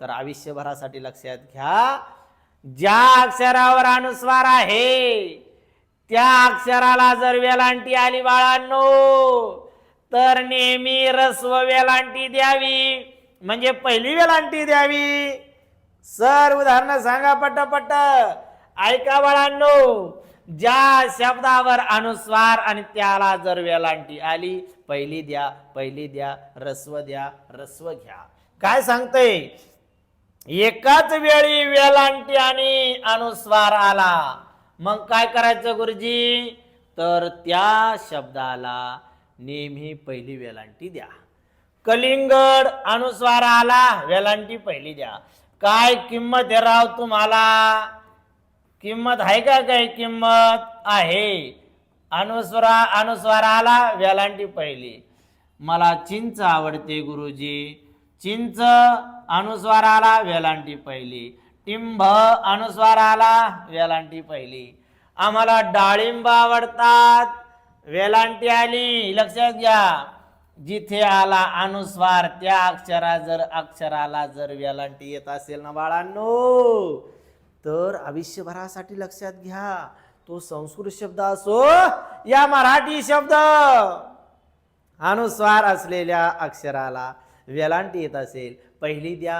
तर आयुष्यभरासाठी लक्षात घ्या. ज्या अक्षरावर अनुस्वार आहे त्या अक्षराला जर वेलांटी आली बाळांनो तर नेहमी रस्व वेलांटी द्यावी. म्हणजे पहिली वेलांटी द्यावी. सर उदाहरण सांगा पट ऐका बाळांनो ज्या शब्दावर अनुस्वार आणि त्याला जर वेलांटी आली पहिली द्या पहिली द्या रस्व द्या रस्व घ्या. काय सांगतय? एकाच वेळी वेलांटी आणि अनुस्वार आला. मग काय करायचं गुरुजी? तर त्या शब्दाला नेहमी पहिली वेलांटी द्या. कलिंगड अनुस्वार आला वेलांटी पहिली द्या. काय किंमत आहे राव तुम्हाला? किंमत आहे का काही किंमत? आहे. अनुस्वारा अनुस्वार आला वेलांटी पहिली. मला चिंच आवडते गुरुजी. चिंच अनुस्वाराला वेलांटी पहिली. टिंभ अनुस्वाराला वेलांटी पहिली. आम्हाला डाळिंब आवडतात. वेलांटी आली लक्षात घ्या. जिथे आला अनुस्वार त्या अक्षरा जर अक्षराला जर वेलांटी येत असेल ना बाळांनो तर आयुष्यभरासाठी लक्षात घ्या. तो संस्कृत शब्द असो या मराठी शब्द. अनुस्वार असलेल्या अक्षराला वेलांटी येत असेल पहिली द्या